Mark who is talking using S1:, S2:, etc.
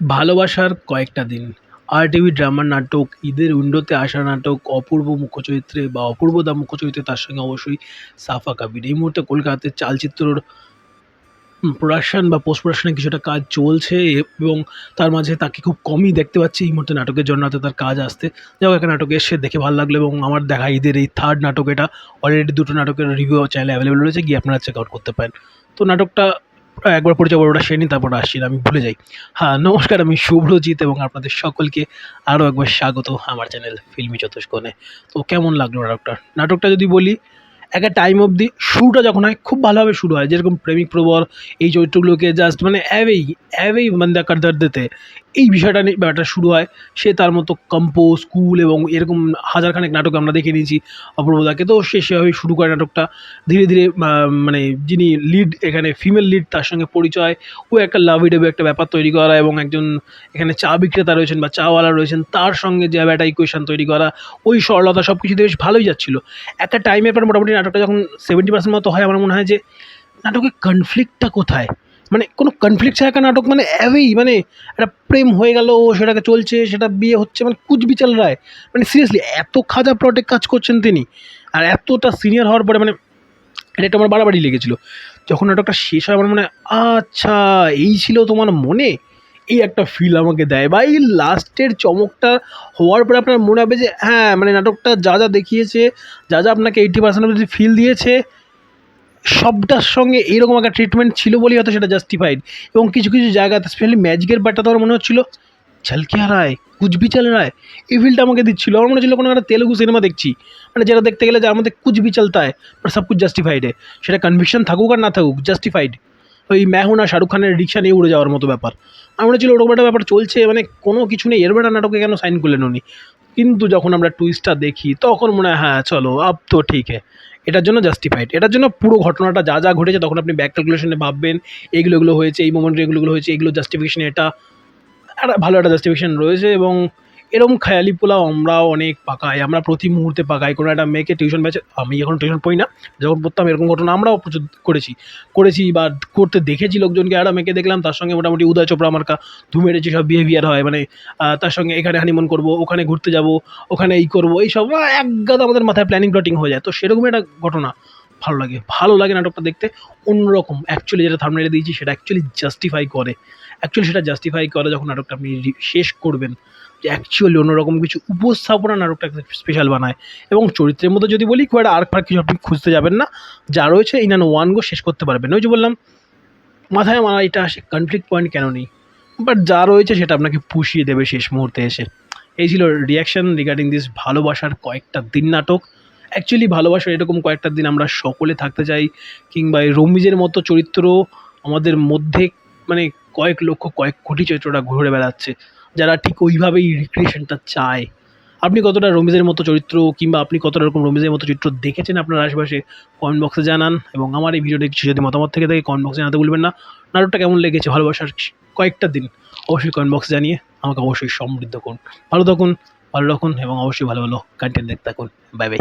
S1: ভালোবাসার কয়েকটা দিন। আর টিভি ড্রামা নাটক, ঈদের উইন্ডোতে আসা নাটক, অপূর্ব মুখ্য চরিত্রে বা অপূর্বদা মুখ্য চরিত্রে তার সঙ্গে অবশ্যই সাফা কাবির। এই মুহূর্তে কলকাতাতে চালচিত্রর প্রোডাকশন বা পোস্ট প্রোডাকশনে কিছুটা কাজ চলছে এবং তার মাঝে তাকে খুব কমই দেখতে পাচ্ছি এই মুহূর্তে নাটকের জন্য তার কাজ আসতে। যাই হোক, একটা নাটক এসে দেখে ভালো লাগল, এবং আমার দেখা ঈদের এই থার্ড নাটক, এটা অলরেডি দুটো নাটকের রিভিউ চ্যানেলে অ্যাভেলেবেল রয়েছে, গিয়ে আপনারা চেক আউট করতে পারেন। তো নাটকটা একবার পরিচয় পর্বটা সেরে নিই তারপর আসছি, আমি ভুলে যাই। হ্যাঁ নমস্কার, আমি শুভ্রজিৎ এবং আপনাদের সকলকে আরও একবার স্বাগত আমার চ্যানেল ফিল্মি চতুষ্কোণে। তো কেমন লাগল নাটকটা? নাটকটা যদি বলি, একটা টাইম অবধি শুরুটা যখন হয়, খুব ভালোভাবে শুরু হয়। যেরকম প্রেমিক প্রবর এই চরিত্রগুলোকে জাস্ট মানে অ্যাভেই অ্যাভেই বান্দা দেখার দিতে এই বিষয়টা নিয়ে ব্যাপারটা শুরু হয়। সে তার মতো কম্পোজ স্কুল এবং এরকম হাজারখানেক নাটক আমরা দেখে নিয়েছি অপূর্বদাকে। তো সে সেভাবে শুরু করে নাটকটা। ধীরে ধীরে মানে যিনি লিড এখানে ফিমেল লিড তার সঙ্গে পরিচয়। ও একটা লাভ ডেবে একটা ব্যাপার তৈরি করা এবং একজন এখানে চা বিক্রেতা রয়েছেন বা চাওয়ালা রয়েছেন, তার সঙ্গে যে একটা ইকুয়েশন তৈরি করা। ওই সরলতা সব কিছুতে বেশ ভালোই যাচ্ছিল। একটা টাইমের পর মোটামুটি নাটকটা যখন সেভেন্টি পার্সেন্ট মতো হয়, আমার মনে হয় যে, নাটকের কনফ্লিক্টটা কোথায়? মানে কোনো কনফ্লিক্ট ছাড়া নাটক মানে অ্যাভেই মানে একটা প্রেম হয়ে গেল সেটাকে চলছে, সেটা বিয়ে হচ্ছে মানে কুচবিচাল রায়। মানে সিরিয়াসলি এত খাজা প্লটে কাজ করছেন তিনি, আর এতটা সিনিয়র হওয়ার পরে মানে এটা আমার বাড়াবাড়ি লেগেছিলো। যখন নাটকটা শেষ হয়, আমার মনে আচ্ছা এই ছিল তোমার মনে? এই একটা ফিল আমাকে দেয়। বা এই লাস্টের চমকটা হওয়ার পরে আপনার মনে হবে যে হ্যাঁ মানে নাটকটা যা যা দেখিয়েছে, যা যা আপনাকে এইটি পার্সেন্ট ফিল দিয়েছে সবটার সঙ্গে এরকম একটা ট্রিটমেন্ট ছিল বলেই হয়তো সেটা জাস্টিফাইড এবং কিছু কিছু জায়গাতে স্পেশালি ম্যাজিকের ব্যাটটা তো আমার মনে হচ্ছিল ঝলকি হারায় কুচবিচাল রায়, এই ফিলটা আমাকে দিচ্ছিল। আমার মনে হচ্ছিল কোনো একটা তেলুগু সিনেমা দেখছি। মানে যেটা দেখতে গেলে যার মধ্যে কুচবিচালতা হয় বাট সব কিছু জাস্টিফাইড সেটা কনভিকশন থাকুক আর না থাকুক জাস্টিফাইড ওই মেহুনা, শাহরুখ খানের রিক্সা নিয়ে উড়ে যাওয়ার মতো ব্যাপার। আমার মনে হচ্ছিল ওরকম একটা ব্যাপার চলছে মানে কোনো কিছু নেই। এর নাটকে কেন সাইন করলেন উনি? কিন্তু যখন আমরা টুইস্টটা দেখি, তখন মনে হয় হ্যাঁ চলো, আপ তো ঠিক হ্যাঁ এটার জন্য জাস্টিফাইড এটার জন্য পুরো ঘটনাটা যা যা ঘটেছে, তখন আপনি ব্যাক ক্যালকুলেশনে ভাববেন এইগুলো এগুলো হয়েছে, এই মোমেন্টে এগুলো এগুলো হয়েছে, এগুলো জাস্টিফিকেশন এটা, একটা ভালো একটা জাস্টিফিকেশন রয়েছে এবং এরকম খেয়ালি পোলাও আমরাও অনেক পাকাই, আমরা প্রতি মুহূর্তে পাকাই। কোনো একটা মেয়েকে টিউশন ব্যাচে আমি এখন টিউশন পড়ি না, যখন পড়তাম এরকম ঘটনা আমরাও প্রচুর করেছি। করেছি বা করতে দেখেছি লোকজনকে একটা মেয়েকে দেখলাম, তার সঙ্গে মোটামুটি উদয় চোপড়া আমার কা ধুমের যে সব বিহেভিয়ার হয় মানে তার সঙ্গে এখানে হানিমুন করব, ওখানে ঘুরতে যাব, ওখানে এই করব এই সব এক গাদা আমাদের মাথায় প্ল্যানিং প্লটিং হয়ে যায়। তো সেরকম একটা ঘটনা। ভালো লাগে। ভালো লাগে নাটকটা দেখতে। অন্যরকম। অ্যাকচুয়ালি যেটা থামনেলে দিয়েছি, সেটা অ্যাকচুয়ালি জাস্টিফাই করে। অ্যাকচুয়ালি সেটা জাস্টিফাই করে যখন নাটকটা আপনি শেষ করবেন। যে অ্যাকচুয়ালি অন্যরকম কিছু উপস্থাপনা নাটকটা স্পেশাল বানায়। এবং চরিত্রের মধ্যে যদি বলি, খুব একটা আর্ক ফার্ক কিছু আপনি খুঁজতে যাবেন না। যা রয়েছে এই নান ওয়ান গো শেষ করতে পারবেন। ওই যে বললাম, মাথায় আমার এটা আসে কনফ্লিক্ট পয়েন্ট কেন নেই? বাট যা রয়েছে সেটা আপনাকে পুষিয়ে দেবে শেষ মুহূর্তে এসে। এই ছিল রিয়াকশন রিগার্ডিং দিস ভালোবাসার কয়েকটা দিন নাটক। অ্যাকচুয়ালি ভালোবাসার এরকম কয়েকটা দিন আমরা সকলে থাকতে চাই, কিংবা এই রমিজের মতো চরিত্র আমাদের মধ্যে মানে কয়েক লক্ষ, কয়েক কোটি চরিত্রটা ঘুরে বেড়াচ্ছে, যারা ঠিক ওইভাবেই রিক্রিয়েশনটা চায়। আপনি কতটা রমিজের মতো চরিত্র, কিংবা আপনি কতটা রকম রমিজের মতো চরিত্র দেখেছেন আপনার আশেপাশে কমেন্ট বক্সে জানান, এবং আমার এই ভিডিওতে কিছু যদি মতামত থেকে থাকে কমেন্ট বক্সে জানাতে ভুলবেন না। নাটকটা কেমন লেগেছে, ভালোবাসার কয়েকটা দিন, অবশ্যই কমেন্ট বক্সে জানিয়ে আমাকে অবশ্যই সমৃদ্ধ করুন। ভালো থাকুন, ভালো রাখুন, এবং অবশ্যই ভালো ভালো কন্টেন্ট দেখতে থাকুন। Bye bye